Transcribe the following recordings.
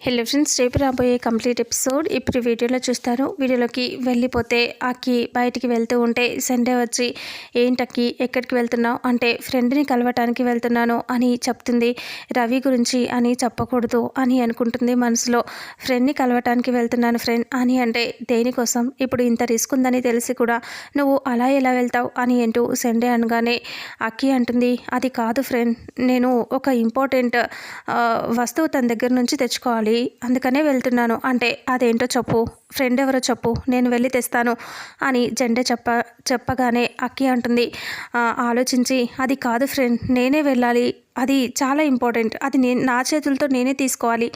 Hello friends రేపు రాబోయే complete episode ఇప్పుడు వీడియోలో చూస్తారు. వీడియోలోకి వెళ్ళిపోతే అక్కి బయటికి వెళ్తూ ఉంటే సండే వచ్చి ఏంటక్కి ఎక్కడికి వెళ్తున్నావు? అంటే ఫ్రెండ్ని కలవటానికి వెళ్తున్నాను అని చెప్తుంది. రవి గురించి అని చెప్పకూడదు అని అనుకుంటుంది మనసులో. ఫ్రెండ్ని కలవటానికి వెళ్తున్నాను ఫ్రెండ్ అని అంటే దేనికోసం? ఇప్పుడు ఇంత రిస్క్ ఉందని తెలిసి కూడా నువ్వు అలా ఎలా వెళ్తావు? అని అంటూ సండే అనగానే అక్కి అంటుంది అది కాదు ఫ్రెండ్ నేను ఒక ఇంపార్టెంట్ వస్తువు తన దగ్గర నుంచి తెచ్చుకోవాలి. అందుకనే వెళ్తున్నాను. అంటే అదేంటో చెప్పు. ఫ్రెండ్ ఎవరో చెప్పు నేను వెళ్ళి తెస్తాను అని జెండే చెప్ప చెప్పగానే అక్కి అంటుంది. ఆలోచించి అది కాదు ఫ్రెండ్ నేనే వెళ్ళాలి అది చాలా ఇంపార్టెంట్ అది నేను నా చేతులతో నేనే తీసుకోవాలి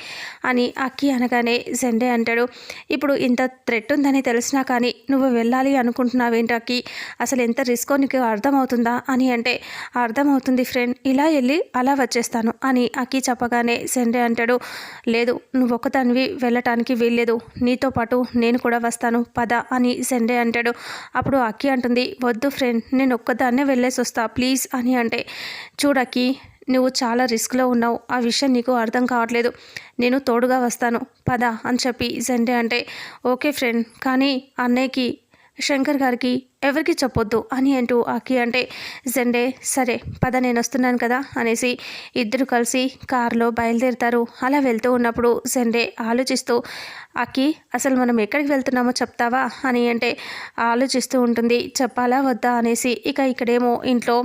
అని అక్కి అనగానే జెండే అంటాడు. ఇప్పుడు ఇంత థ్రెట్ ఉందని తెలిసినా కానీ నువ్వు వెళ్ళాలి అనుకుంటున్నావేంటి అక్కి? అసలు ఎంత రిస్కో నీకు అర్థమవుతుందా? అని అంటే అర్థమవుతుంది ఫ్రెండ్ ఇలా వెళ్ళి అలా వచ్చేస్తాను అని అక్కి చెప్పగానే జెండే అంటాడు. లేదు నువ్వు ఒక్కదానివి వెళ్ళటానికి వీల్లేదు నీతో పాటు నేను కూడా వస్తాను పద అని సెండే అంటాడు. అప్పుడు అక్కి అంటుంది వద్దు ఫ్రెండ్ నేను ఒక్కదాన్నే వెళ్ళేసి వస్తా ప్లీజ్ అని అంటే చూడక్కి నువ్వు చాలా రిస్క్లో ఉన్నావు ఆ విషయం నీకు అర్థం కావట్లేదు నేను తోడుగా వస్తాను పద అని చెప్పి సండే అంటే ఓకే ఫ్రెండ్ కానీ అన్నయ్యకి శంకర్ గారికి ఎవరికి చెప్పొద్దు అని అంటూ ఆకి అంటే జెండే సరే పద నేను వస్తున్నాను కదా అనేసి ఇద్దరు కలిసి కారులో బయలుదేరుతారు. అలా వెళ్తూ ఉన్నప్పుడు జెండే ఆలోచిస్తూ అక్కి అసలు మనం ఎక్కడికి వెళ్తున్నామో చెప్తావా? అని అంటే ఆలోచిస్తూ ఉంటుంది. చెప్పాలా వద్దా? అనేసి ఇక ఇక్కడేమో ఇంట్లో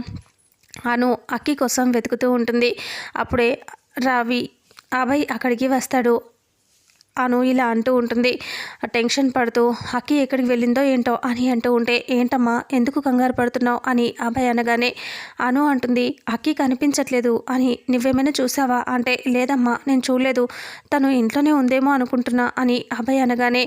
అను అక్కి కోసం వెతుకుతూ ఉంటుంది. అప్పుడే రావి అభయ్ అక్కడికి వస్తాడు. అను ఇలా అంటూ ఉంటుంది. టెన్షన్ పడుతూ అక్కి ఎక్కడికి వెళ్ళిందో ఏంటో అని అంటూ ఉంటే ఏంటమ్మా ఎందుకు కంగారు పడుతున్నావు? అని అభయ్ అనగానే అను అంటుంది అక్కి కనిపించట్లేదు అని నువ్వేమైనా చూసావా? అంటే లేదమ్మా నేను చూడలేదు. తను ఇంట్లోనే ఉందేమో అనుకుంటున్నా అని అభయ్ అనగానే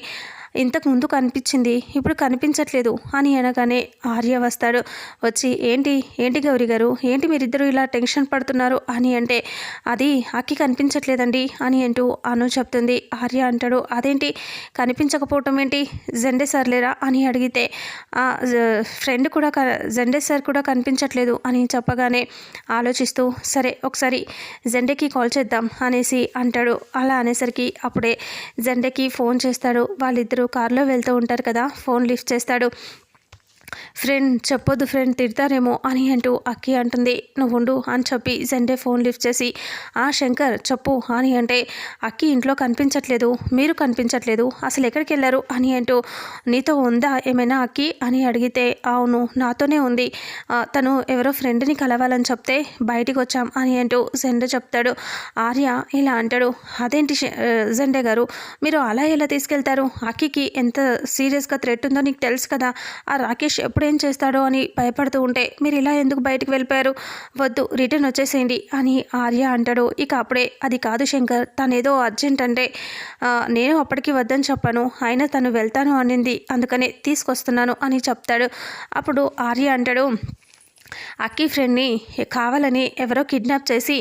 ఇంతకు ముందు కనిపించింది ఇప్పుడు కనిపించట్లేదు అని అనగానే ఆర్య వస్తాడు. వచ్చి ఏంటి? ఏంటి గౌరీ గారు? ఏంటి మీరిద్దరూ ఇలా టెన్షన్ పడుతున్నారు? అని అంటే అది అక్కి కనిపించట్లేదండి అని అంటూ అను చెప్తుంది. ఆర్య అంటాడు అదేంటి? కనిపించకపోవటం ఏంటి? జెండే సార్ లేరా? అని అడిగితే "ఆ, ఫ్రెండ్ కూడా క- జెండే సార్ కూడా కనిపించట్లేదు అని చెప్పగానే ఆలోచిస్తూ సరే ఒకసారి జెండేకి కాల్ చేద్దాం అనేసి అంటాడు. అలా అనేసరికి అప్పుడే జెండేకి ఫోన్ చేస్తాడు. వాళ్ళిద్దరూ కారులో వెళ్తూ ఉంటారు కదా ఫోన్ లిఫ్ట్ చేస్తాడు. ఫ్రెండ్ చెప్పొద్దు ఫ్రెండ్ తిడతారేమో అని అంటూ అక్కి అంటుంది. నువ్వు ఉండు అని చెప్పి జెండే ఫోన్ లిఫ్ట్ చేసి ఆ శంకర్ చెప్పు అని అంటే అక్కి ఇంట్లో కనిపించట్లేదు మీరు కనిపించట్లేదు అసలు ఎక్కడికి వెళ్ళారు? అని అంటూ నీతో ఉందా ఏమైనా అక్కి? అని అడిగితే అవును నాతోనే ఉంది. తను ఎవరో ఫ్రెండ్ని కలవాలని చెప్తే బయటికి వచ్చాం అని అంటూ జెండే చెప్తాడు. ఆర్య ఇలా అంటాడు. అదేంటి జెండే గారు మీరు అలా ఎలా తీసుకెళ్తారు? అక్కికి ఎంత సీరియస్గా థ్రెట్ ఉందో నీకు తెలుసు కదా. ఆ రాకేష్ ఎప్పుడేం చేస్తాడో అని భయపడుతూ ఉంటే మీరు ఇలా ఎందుకు బయటకు వెళ్ళిపోయారు? వద్దు రిటర్న్ వచ్చేసేయండి అని ఆర్య అంటాడు. ఇక అప్పుడే అది కాదు శంకర్ తను ఏదో అర్జెంట్ అంటే నేను అప్పటికి వద్దని చెప్పాను. అయినా తను వెళ్తాను అనింది అందుకనే తీసుకొస్తున్నాను అని చెప్తాడు. అప్పుడు ఆర్య అంటాడు అక్కి ఫ్రెండ్ని కావాలని ఎవరో కిడ్నాప్ చేసి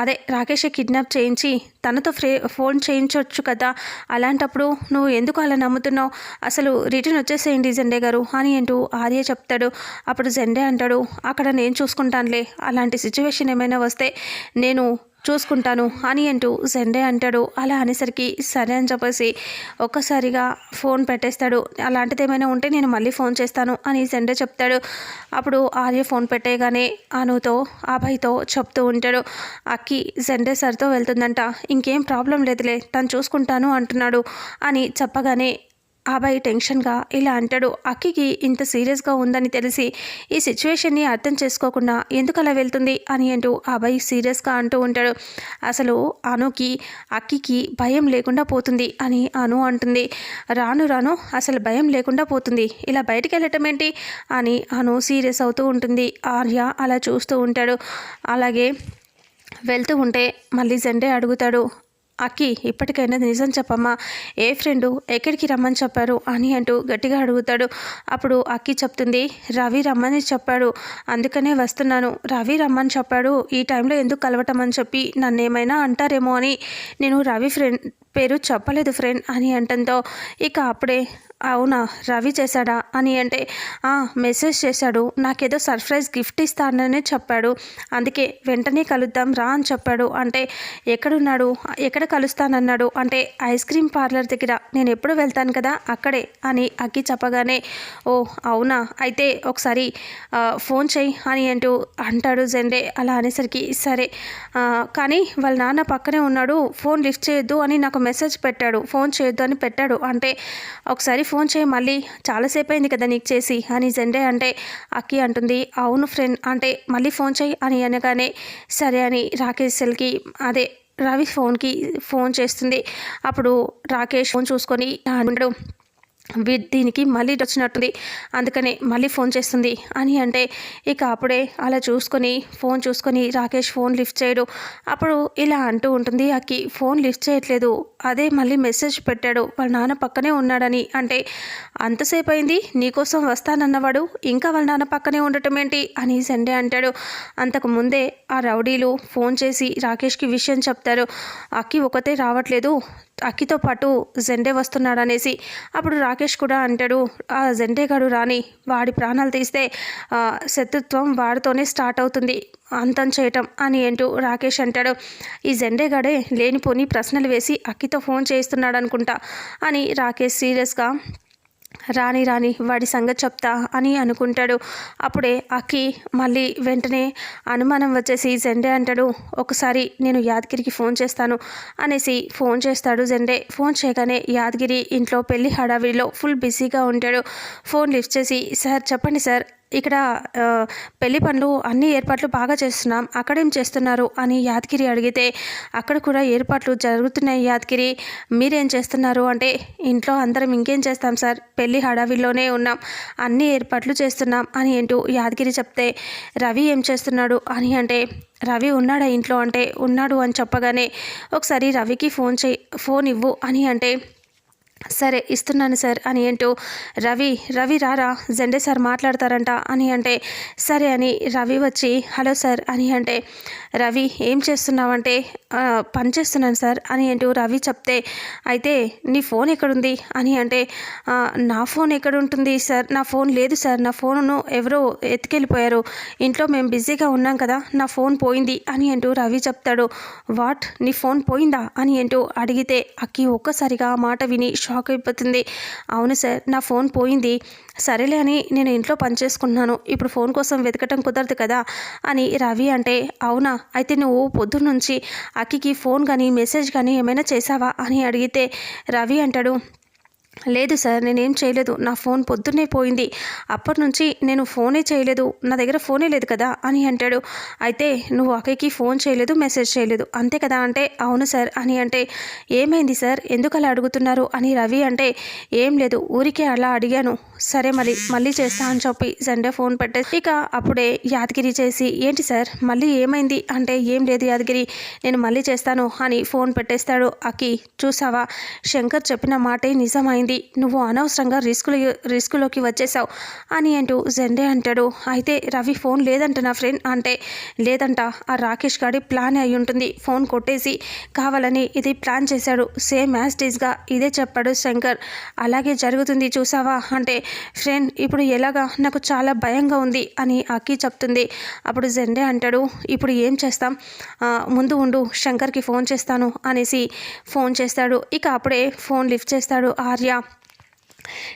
అదే రాకేష్ కిడ్నాప్ చేయించి తనతో ఫ్రే ఫోన్ చేయించవచ్చు కదా. అలాంటప్పుడు నువ్వు ఎందుకు అలా నమ్ముతున్నావు? అసలు రిటర్న్ వచ్చేసేయండి జెండే గారు అని అంటూ ఆర్య చెప్తాడు. అప్పుడు జెండే అంటాడు అక్కడ నేను చూసుకుంటానులే. అలాంటి సిచ్యువేషన్ ఏమైనా వస్తే నేను చూసుకుంటాను అని అంటూ సండే అంటాడు. అలా అనేసరికి సరే అని చెప్పేసి ఒక్కసారిగా ఫోన్ పెట్టేస్తాడు. అలాంటిది ఏమైనా ఉంటే నేను మళ్ళీ ఫోన్ చేస్తాను అని సండే చెప్తాడు. అప్పుడు ఆర్య ఫోన్ పెట్టేయగానే అనుతో అభయ్తో చెప్తూ ఉంటాడు. అక్కి సండే సార్తో వెళ్తుందంట. ఇంకేం ప్రాబ్లం లేదులే తను చూసుకుంటాను అంటున్నాడు అని చెప్పగానే అబ్బాయి టెన్షన్గా ఇలా అంటాడు. అక్కికి ఇంత సీరియస్గా ఉందని తెలిసి ఈ సిచ్యువేషన్ని అర్థం చేసుకోకుండా ఎందుకు అలా వెళ్తుంది అని అంటూ అబ్బాయి సీరియస్గా అంటూ ఉంటాడు. అసలు అనుకి అక్కికి భయం లేకుండా పోతుంది అని అను అంటుంది. రాను రాను అసలు భయం లేకుండా పోతుంది. ఇలా బయటికి వెళ్ళటం ఏంటి అని అను సీరియస్ అవుతూ ఉంటుంది. ఆర్య అలా చూస్తూ ఉంటాడు. అలాగే వెళ్తూ ఉంటే మళ్ళీ జెండే అడుగుతాడు. అక్కి ఇప్పటికైనా నిజం చెప్పమ్మా. ఏ ఫ్రెండు ఎక్కడికి రమ్మని చెప్పారు అని అంటూ గట్టిగా అడుగుతాడు. అప్పుడు అక్కి చెప్తుంది రవి రమ్మని చెప్పాడు. అందుకనే వస్తున్నాను. రవి రమ్మని చెప్పాడు. ఈ టైంలో ఎందుకు కలవటం అని చెప్పి నన్ను ఏమైనా అంటారేమో అని. నేను రవి ఫ్రెండ్ పేరు చెప్పలేదు ఫ్రెండ్ అని అంటంతో ఇక అప్పుడే అవునా? రవి చేశాడా? అని అంటే "ఆ, మెసేజ్ చేశాడు. నాకేదో సర్ప్రైజ్ గిఫ్ట్ ఇస్తానని చెప్పాడు. అందుకే వెంటనే కలుద్దాం రా అని చెప్పాడు. అంటే ఎక్కడున్నాడు? ఎక్కడ కలుస్తానన్నాడు? అంటే ఐస్ క్రీమ్ పార్లర్ దగ్గర. నేను ఎప్పుడు వెళ్తాను కదా? అక్కడే అని అక్కి చెప్పగానే ఓ అవునా? అయితే ఒకసారి ఫోన్ చేయి అని అంటూ అంటాడు జెండే. అలా అనేసరికి సరే కానీ వాళ్ళ నాన్న పక్కనే ఉన్నాడు. ఫోన్ లిఫ్ట్ చేయొద్దు అని నాకు మెసేజ్ పెట్టాడు ఫోన్ చేయొద్దు అని పెట్టాడు. అంటే ఒకసారి ఫోన్ చేయి మళ్ళీ చాలాసేపు అయింది కదా నీకు చేసి అని జెండే అంటే అక్కి అంటుంది. అవును ఫ్రెండ్ అంటే మళ్ళీ ఫోన్ చేయి అని అనగానే సరే అని రాకేష్ సెల్కి అదే రవి ఫోన్కి ఫోన్ చేస్తుంది. అప్పుడు రాకేష్ ఫోన్ చూసుకొని ఉండడు దీనికి మళ్ళీ వచ్చినట్టుంది అందుకనే మళ్ళీ ఫోన్ చేస్తుంది. అని అంటే ఇక అప్పుడే అలా చూసుకొని ఫోన్ చూసుకొని రాకేష్ ఫోన్ లిఫ్ట్ చేయడు. అప్పుడు ఇలా అంటూ ఉంటుంది అక్కి ఫోన్ లిఫ్ట్ చేయట్లేదు. అదే మళ్ళీ మెసేజ్ పెట్టాడు. వాళ్ళ నాన్న పక్కనే ఉన్నాడని. అంటే అంతసేపు అయింది నీకోసం వస్తానన్నవాడు. ఇంకా వాళ్ళ నాన్న పక్కనే ఉండటం ఏంటి అని సండే అంటాడు. అంతకు ముందే ఆ రౌడీలు ఫోన్ చేసి రాకేష్కి విషయం చెప్తారు. అక్కి ఒకతే రావట్లేదు. అక్కితో పాటు జెండే వస్తున్నాడు అనేసి అప్పుడు రాకేష్ కూడా అంటాడు ఆ జెండే రాని వాడి ప్రాణాలు తీస్తే శత్రుత్వం వాడితోనే స్టార్ట్ అవుతుంది. అంతం చేయటం అని అంటూ రాకేష్ అంటాడు. ఈ జెండే గడే లేనిపోని ప్రశ్నలు వేసి అక్కితో ఫోన్ చేయిస్తున్నాడు అనుకుంటా అని రాకేష్ సీరియస్గా రాని రాని వాడి సంగతి చెప్తా అని అనుకుంటాడు. అప్పుడే అక్కి మళ్ళీ వెంటనే అనుమానం వచ్చేసి జెండే అంటాడు ఒకసారి నేను యాదగిరికి ఫోన్ చేస్తాను అనేసి ఫోన్ చేస్తాడు జెండే. ఫోన్ చేయగానే యాదగిరి ఇంట్లో పెళ్ళి హడావిడిలో ఫుల్ బిజీగా ఉంటాడు. ఫోన్ లిఫ్ట్ చేసి సార్ చెప్పండి సార్ ఇక్కడ పెళ్ళి పనులు అన్ని ఏర్పాట్లు బాగా చేస్తున్నాం అక్కడేం చేస్తున్నారు అని యాదగిరి అడిగితే అక్కడ కూడా ఏర్పాట్లు జరుగుతున్నాయి యాదగిరి మీరేం చేస్తున్నారు? అంటే ఇంట్లో అందరం ఇంకేం చేస్తాం సార్? పెళ్ళి హడావిల్లోనే ఉన్నాం అన్ని ఏర్పాట్లు చేస్తున్నాం అని ఏంటో యాదగిరి చెప్తే రవి ఏం చేస్తున్నాడు అని అంటే రవి ఉన్నాడా ఇంట్లో? అంటే ఉన్నాడు అని చెప్పగానే ఒకసారి రవికి ఫోన్ చేయి ఫోన్ ఇవ్వు అని అంటే సరే ఇస్తున్నాను సార్ అని అంటూ రవి రవి రారా జెండే సార్ మాట్లాడతారంట అని అంటే సరే అని రవి వచ్చి హలో సార్ అని అంటే రవి ఏం చేస్తున్నావంటే పని చేస్తున్నాను సార్ అని అంటూ రవి చెప్తే అయితే నీ ఫోన్ ఎక్కడుంది అని అంటే నా ఫోన్ ఎక్కడుంటుంది సార్? నా ఫోన్ లేదు సార్. నా ఫోన్ను ఎవరో ఎత్తుకెళ్ళిపోయారు. ఇంట్లో మేము బిజీగా ఉన్నాం కదా నా ఫోన్ పోయింది అని అంటూ రవి చెప్తాడు. వాట్? నీ ఫోన్ పోయిందా? అని అంటూ అడిగితే అక్కి ఒక్కసారిగా మాట విని షాక్ అయిపోతుంది. అవును సార్ నా ఫోన్ పోయింది. సరేలే అని నేను ఇంట్లో పనిచేసుకుంటున్నాను ఇప్పుడు ఫోన్ కోసం వెతకటం కుదరదు కదా అని రవి అంటే అవునా? అయితే నువ్వు పొద్దున్న నుంచి అక్కికి ఫోన్ కానీ మెసేజ్ కానీ ఏమైనా చేసావా అని అడిగితే రవి అంటాడు లేదు సార్ నేనేం చేయలేదు. నా ఫోన్ పొద్దున్నే పోయింది. అప్పటి నుంచి నేను ఫోనే చేయలేదు. నా దగ్గర ఫోనే లేదు కదా అని అంటాడు. అయితే నువ్వు అక్కకి ఫోన్ చేయలేదు మెసేజ్ చేయలేదు. అంతే కదా అంటే? అవును సార్ అని అంటే ఏమైంది సార్? ఎందుకు అలా అడుగుతున్నారు? అని రవి అంటే ఏం లేదు. ఊరికే అలా అడిగాను. సరే మరి మళ్ళీ చేస్తా అని చెప్పి సండే ఫోన్ పెట్టేసి ఇక అప్పుడే యాదగిరి చేసి ఏంటి సార్? మళ్ళీ ఏమైంది? అంటే ఏం లేదు యాదగిరి నేను మళ్ళీ చేస్తాను అని ఫోన్ పెట్టేస్తాడు. అకి చూసావా? శంకర్ చెప్పిన మాటే నిజమైంది. నువ్వు అనవసరంగా రిస్కులు రిస్కులోకి వచ్చేసావు అని అంటూ జెండే అంటాడు. అయితే రవి ఫోన్ లేదంట నా ఫ్రెండ్? అంటే లేదంట. ఆ రాకేష్ గారి ప్లాన్ అయి ఉంటుంది ఫోన్ కొట్టేసి కావాలని ఇది ప్లాన్ చేశాడు. సేమ్ యాజ్టీజ్గా ఇదే చెప్పాడు శంకర్. అలాగే జరుగుతుంది చూసావా? అంటే ఫ్రెండ్ ఇప్పుడు ఎలాగా? నాకు చాలా భయంగా ఉంది అని అక్కి చెప్తుంది. అప్పుడు జెండే అంటాడు ఇప్పుడు ఏం చేస్తాం? ముందు ఉండు శంకర్కి ఫోన్ చేస్తాను అనేసి ఫోన్ చేస్తాడు. ఇక అప్పుడే ఫోన్ లిఫ్ట్ చేస్తాడు ఆర్య.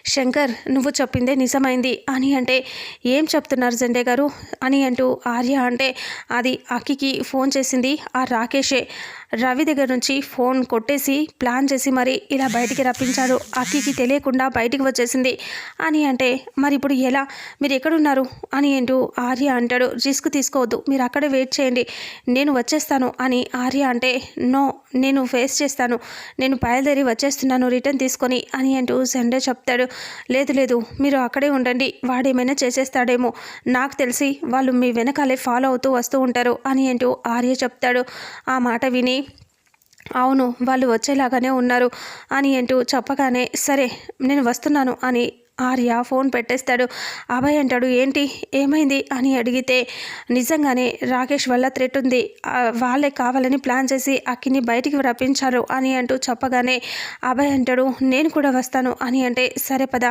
శంకర్ నువ్వు చెప్పిందే నిజమైంది. అని అంటే ఏం చెప్తున్నారు జెండే గారు? అని అంటూ ఆర్య అంటే అది అక్కికి ఫోన్ చేసింది ఆ రాకేషే. రవి దగ్గర నుంచి ఫోన్ కొట్టేసి ప్లాన్ చేసి మరి ఇలా బయటికి రప్పించాడు అక్కికి తెలియకుండా బయటికి వచ్చేసింది. అని అంటే మరి ఇప్పుడు ఎలా? మీరు ఎక్కడున్నారు? అని అంటూ ఆర్య అంటాడు. రిస్క్ తీసుకోవద్దు. మీరు అక్కడే వెయిట్ చేయండి. నేను వచ్చేస్తాను. అని ఆర్య అంటే నో నేను ఫేస్ చేస్తాను. నేను బయలుదేరి వచ్చేస్తున్నాను. రిటర్న్ తీసుకొని అని అంటూ సండే చెప్తాడు. లేదు లేదు. మీరు అక్కడే ఉండండి. వాడేమైనా చేసేస్తాడేమో. నాకు తెలిసి వాళ్ళు మీ వెనకాలే ఫాలో అవుతూ వస్తూ ఉంటారు అని అంటూ ఆర్య చెప్తాడు. ఆ మాట విని అవును వాళ్ళు వచ్చేలాగానే ఉన్నారు అని అంటూ చెప్పగానే సరే నేను వస్తున్నాను అని ఆర్య ఫోన్ పెట్టేస్తాడు. అభయ్ అంటాడు ఏంటి? ఏమైంది? అని అడిగితే నిజంగానే రాకేష్ వల్ల థ్రెట్ ఉంది. వాళ్ళే కావాలని ప్లాన్ చేసి అక్కిని బయటికి రప్పించారు అని అంటూ చెప్పగానే అభయ్ అంటాడు నేను కూడా వస్తాను అని అంటే సరే పద.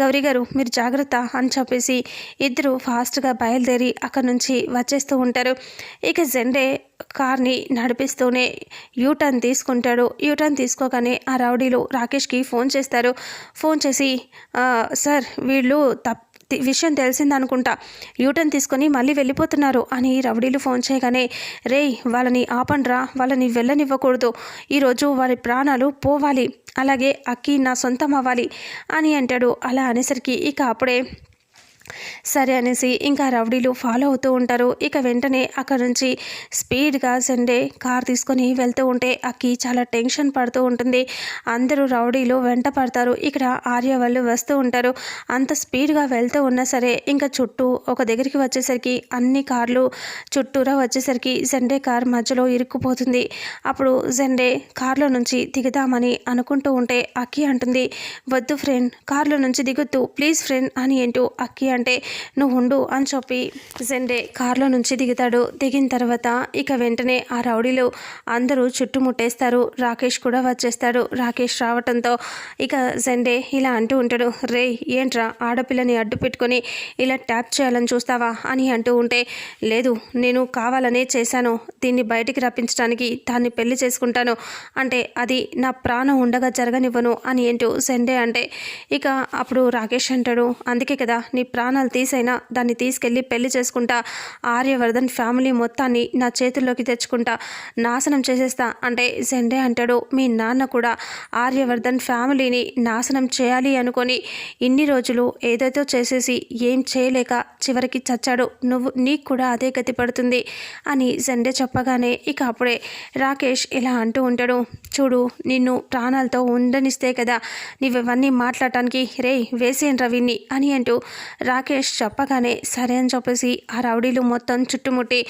గౌరీ గారు మీరు జాగ్రత్త అని చెప్పేసి ఇద్దరు ఫాస్ట్గా బయలుదేరి అక్కడి నుంచి వచ్చేస్తూ ఉంటారు. ఇక జెండే కార్ని నడిపిస్తూనే యూటర్న్ తీసుకుంటాడు. యూటర్న్ తీసుకోగానే ఆ రౌడీలు రాకేష్కి ఫోన్ చేస్తారు. ఫోన్ చేసి సార్ వీళ్ళు తప్ విషయం తెలిసిందనుకుంటా. యూటర్న్ తీసుకొని మళ్ళీ వెళ్ళిపోతున్నారు అని రౌడీలు ఫోన్ చేయగానే రేయ్ వాళ్ళని ఆపండ్రా. వాళ్ళని వెళ్ళనివ్వకూడదు. ఈరోజు వారి ప్రాణాలు పోవాలి. అలాగే అక్కి నా సొంతం అవ్వాలి అని అంటాడు. అలా అనేసరికి ఇక అప్పుడే సరే అనేసి ఇంకా రౌడీలు ఫాలో అవుతూ ఉంటారు. ఇక వెంటనే అక్కడ నుంచి స్పీడ్గా సండే కార్ తీసుకొని వెళ్తూ ఉంటే అక్కి చాలా టెన్షన్ పడుతూ ఉంటుంది. అందరూ రౌడీలు వెంట పడతారు. ఇక్కడ ఆర్య వాళ్ళు వస్తూ ఉంటారు. అంత స్పీడ్గా వెళ్తూ ఉన్నా సరే ఇంకా చుట్టూ ఒక దగ్గరికి వచ్చేసరికి అన్ని కార్లు చుట్టూరా వచ్చేసరికి జెండే కార్ మధ్యలో ఇరుక్కుపోతుంది. అప్పుడు జెండే కార్లో నుంచి దిగుదామని అనుకుంటూ ఉంటే అక్కి అంటుంది వద్దు ఫ్రెండ్ కార్లో నుంచి దిగొద్దు ప్లీజ్ ఫ్రెండ్ అని అంటూ అక్కి అంటే నువ్వు ఉండు అని చెప్పి జెండే కార్లో నుంచి దిగుతాడు. దిగిన తర్వాత ఇక వెంటనే ఆ రౌడీలు అందరూ చుట్టుముట్టేస్తారు. రాకేష్ కూడా వచ్చేస్తాడు. రాకేష్ రావటంతో ఇక జెండే ఇలా అంటూ ఉంటాడు రే ఏంట్రా ఆడపిల్లని అడ్డు పెట్టుకొని ఇలా ట్యాప్ చేయాలని చూస్తావా? అని అంటూ ఉంటే లేదు నేను కావాలనే చేశాను. దీన్ని బయటికి రప్పించడానికి దాన్ని పెళ్ళి చేసుకుంటాను. అంటే అది నా ప్రాణం ఉండగా జరగనివ్వను అని ఏంటో సెండే అంటే ఇక అప్పుడు రాకేష్ అంటాడు అందుకే కదా నీ ప్రాణాలు తీసైనా దాన్ని తీసుకెళ్ళి పెళ్ళి చేసుకుంటా ఆర్యవర్ధన్ ఫ్యామిలీ మొత్తాన్ని నా చేతుల్లోకి తెచ్చుకుంటా నాశనం చేసేస్తా అంటే సెండే అంటాడు. మీ నాన్న కూడా ఆర్యవర్ధన్ ఫ్యామిలీని నాశనం చేయాలి అనుకొని ఇన్ని రోజులు ఏదైతే చేసేసి ఏం చేయలేక చివరికి చచ్చాడు. నువ్వు నీకు కూడా అదే గతి పడుతుంది అని జెండే చెప్పగానే ఇక అప్పుడే రాకేష్ ఇలా అంటూ ఉంటాడు. చూడు నిన్ను ప్రాణాలతో ఉండనిస్తే కదా నీవివన్నీ మాట్లాడటానికి రే వేసేయండి రవిని అని అంటూ రాకేష్ చెప్పగానే సరే అని చెప్పేసి ఆ రౌడీలు మొత్తం చుట్టుముట్టి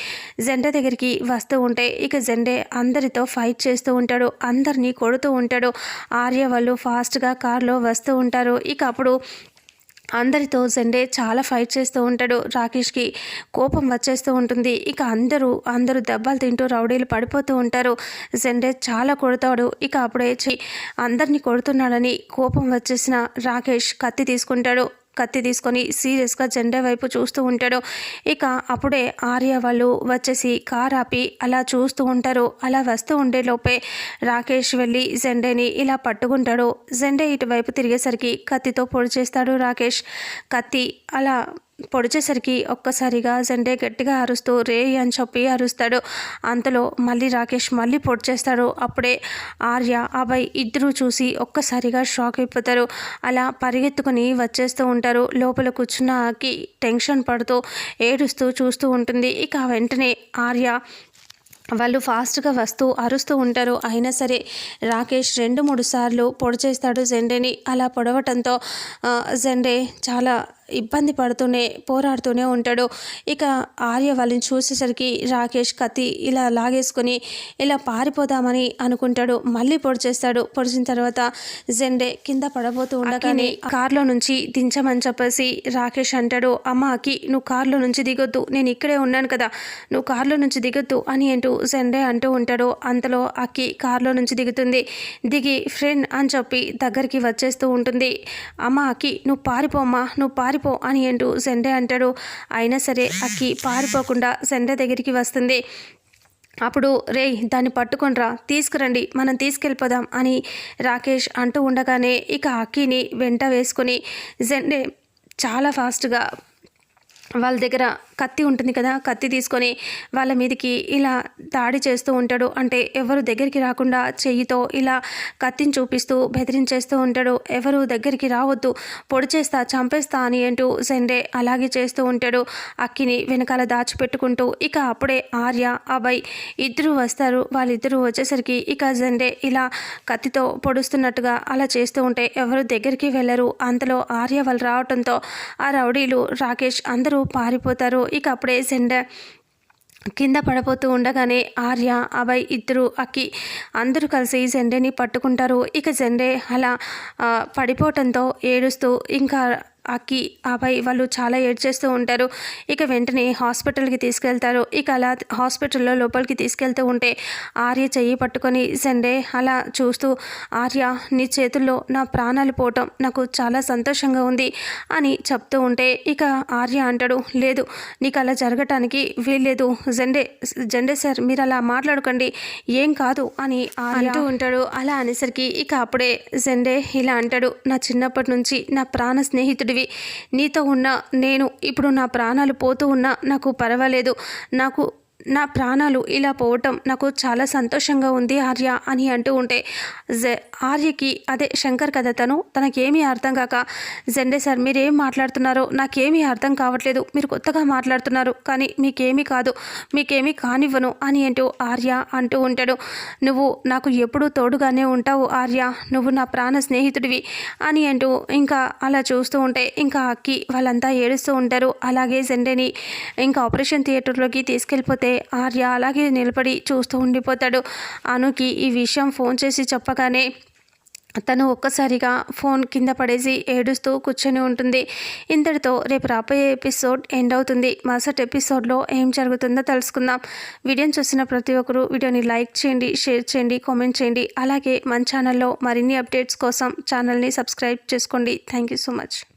జెండే దగ్గరికి వస్తూ ఉంటే ఇక జెండే అందరితో ఫైట్ చేస్తూ ఉంటాడు అందరినీ కొడుతూ ఉంటాడు. ఆర్య వాళ్ళు ఫాస్ట్గా కార్లో వస్తూ ఉంటారు. ఇక అప్పుడు అందరితో జెండే చాలా ఫైట్ చేస్తూ ఉంటాడు. రాకేష్కి కోపం వచ్చేస్తూ ఉంటుంది. ఇక అందరూ అందరూ దెబ్బలు తింటూ రౌడీలు పడిపోతూ ఉంటారు. జెండే చాలా కొడతాడు. ఇక అప్పుడే అందరినీ కొడుతున్నాడని కోపం వచ్చేసిన రాకేష్ కత్తి తీసుకుంటాడు. కత్తి తీసుకొని సీరియస్గా జెండా వైపు చూస్తూ ఉంటాడు. ఇక అప్పుడే ఆర్య వాళ్ళు వచ్చేసి కార్ ఆపి అలా చూస్తూ ఉంటారు. అలా వస్తూ ఉండే లోపే రాకేష్ వెళ్ళి జెండేని ఇలా పట్టుకుంటాడు. జెండే ఇటువైపు తిరిగేసరికి కత్తితో పొడి చేస్తాడు రాకేష్. కత్తి అలా పొడిచేసరికి ఒక్కసారిగా జెండే గట్టిగా అరుస్తూ రే అని చెప్పి అరుస్తాడు. అంతలో మళ్ళీ రాకేష్ మళ్ళీ పొడి చేస్తాడు అప్పుడే ఆర్య అభయ్ ఇద్దరూ చూసి ఒక్కసారిగా షాక్ అయిపోతారు. అలా పరిగెత్తుకుని వచ్చేస్తూ ఉంటారు. లోపల కూర్చున్న ఆకి టెన్షన్ పడుతూ ఏడుస్తూ చూస్తూ ఉంటుంది. ఇక వెంటనే ఆర్య వాళ్ళు ఫాస్ట్గా వస్తూ అరుస్తూ ఉంటారు. అయినా సరే రాకేష్ రెండు మూడు సార్లు పొడి చేస్తాడు జెండేని. అలా పొడవటంతో జెండే చాలా ఇబ్బంది పడుతూనే పోరాడుతూనే ఉంటాడు. ఇక ఆర్య వాళ్ళని చూసేసరికి రాకేష్ కత్తి ఇలా లాగేసుకొని ఇలా పారిపోదామని అనుకుంటాడు. మళ్ళీ పొడి చేస్తాడు. పొడిచిన తర్వాత జెండే కింద పడబోతూ ఉండగానే కార్లో నుంచి దించమని చెప్పేసి రాకేష్ అంటాడు. అమ్మ అకి నువ్వు కార్లో నుంచి దిగొద్దు. నేను ఇక్కడే ఉన్నాను కదా. నువ్వు కార్లో నుంచి దిగొద్దు అని అంటూ జెండే అంటూ ఉంటాడు. అంతలో అక్కి కార్లో నుంచి దిగుతుంది. దిగి ఫ్రెండ్ అని చెప్పి దగ్గరికి వచ్చేస్తూ ఉంటుంది. అమ్మ అక్కి నువ్వు పారిపోమ్మా నువ్వు పారిపో అని అంటూ సెండే అంటాడు. అయినా సరే అక్కి పారిపోకుండా సెండే దగ్గరికి వస్తుంది. అప్పుడు రేయ్ దాన్ని పట్టుకొనిరా. తీసుకురండి. మనం తీసుకెళ్ళిపోదాం అని రాకేష్ అంటూ ఉండగానే ఇక అక్కిని వెంట వేసుకొని జెండే చాలా ఫాస్ట్గా వాళ్ళ దగ్గర కత్తి ఉంటుంది కదా కత్తి తీసుకొని వాళ్ళ మీదకి ఇలా దాడి చేస్తూ ఉంటాడు. అంటే ఎవరు దగ్గరికి రాకుండా చెయ్యితో ఇలా కత్తిని చూపిస్తూ బెదిరించేస్తూ ఉంటాడు. ఎవరు దగ్గరికి రావద్దు పొడి చేస్తా చంపేస్తా అని అంటూ సెండే అలాగే చేస్తూ ఉంటాడు. అక్కిని వెనకాల దాచిపెట్టుకుంటూ ఇక అప్పుడే ఆర్య అభయ్ ఇద్దరు వస్తారు. వాళ్ళిద్దరూ వచ్చేసరికి ఇక జెండే ఇలా కత్తితో పొడుస్తున్నట్టుగా అలా చేస్తూ ఉంటే ఎవరు దగ్గరికి వెళ్ళరు. అంతలో ఆర్య వాళ్ళు రావడంతో ఆ రౌడీలు రాకేష్ అందరూ పారిపోతారు. ఇక అప్పుడే సెండ కింద పడబోతూ ఉండగానే ఆర్య అభయ్ ఇద్దరు అక్కి అందరూ కలిసి జెండేని పట్టుకుంటారు. ఇక జెండే అలా పడిపోవటంతో ఏడుస్తూ ఇంకా అక్కి అబ్బాయి వాళ్ళు చాలా ఏడ్ చేస్తూ ఉంటారు. ఇక వెంటనే హాస్పిటల్కి తీసుకెళ్తారు. ఇక అలా హాస్పిటల్లో లోపలికి తీసుకెళ్తూ ఉంటే ఆర్య చెయ్యి పట్టుకొని సండే అలా చూస్తూ ఆర్య నీ చేతుల్లో నా ప్రాణాలు పోవటం నాకు చాలా సంతోషంగా ఉంది అని చెప్తూ ఉంటే ఇక ఆర్య అంటాడు లేదు నీకు అలా జరగటానికి వీల్లేదు. జెండే జెండే సార్ మీరు అలా మాట్లాడకండి. ఏం కాదు అని అంటూ ఉంటాడు. అలా అనేసరికి ఇక అప్పుడే జెండే ఇలా అంటాడు నా చిన్నప్పటి నుంచి నా ప్రాణ స్నేహితుడివి నీతో ఉన్న నేను ఇప్పుడు నా ప్రాణాలు పోతూ ఉన్నా నాకు పర్వాలేదు. నాకు నా ప్రాణాలు ఇలా పోవటం నాకు చాలా సంతోషంగా ఉంది ఆర్య అని అంటూ ఉంటే జె ఆర్యకి అదే శంకర్ కదా తను తనకేమీ అర్థం కాక జెండే సార్ మీరేం మాట్లాడుతున్నారో నాకేమీ అర్థం కావట్లేదు. మీరు కొత్తగా మాట్లాడుతున్నారు కానీ మీకేమీ కాదు. మీకేమీ కానివ్వను అని అంటూ ఆర్య అంటూ ఉంటాడు. నువ్వు నాకు ఎప్పుడూ తోడుగానే ఉంటావు ఆర్య. నువ్వు నా ప్రాణ స్నేహితుడివి అని అంటూ ఇంకా అలా చూస్తూ ఉంటే ఇంకా అక్కి వాళ్ళంతా ఏడుస్తూ ఉంటారు. అలాగే జెండేని ఇంకా ఆపరేషన్ థియేటర్లోకి తీసుకెళ్ళిపోతే ఆర్య అలాగే నిలబడి చూస్తూ ఉండిపోతాడు. అనుకి ఈ విషయం ఫోన్ చేసి చెప్పగానే తను ఒక్కసారిగా ఫోన్ కింద పడేసి ఏడుస్తూ కూర్చొని ఉంటుంది. ఇంతటితో రేపు రాబోయే ఎపిసోడ్ ఎండ్ అవుతుంది. మరుసటి ఎపిసోడ్లో ఏం జరుగుతుందో తెలుసుకుందాం. వీడియోని చూసిన ప్రతి ఒక్కరూ వీడియోని లైక్ చేయండి షేర్ చేయండి కామెంట్ చేయండి. అలాగే మన ఛానల్లో మరిన్ని అప్డేట్స్ కోసం ఛానల్ని సబ్స్క్రైబ్ చేసుకోండి. Thank you so much.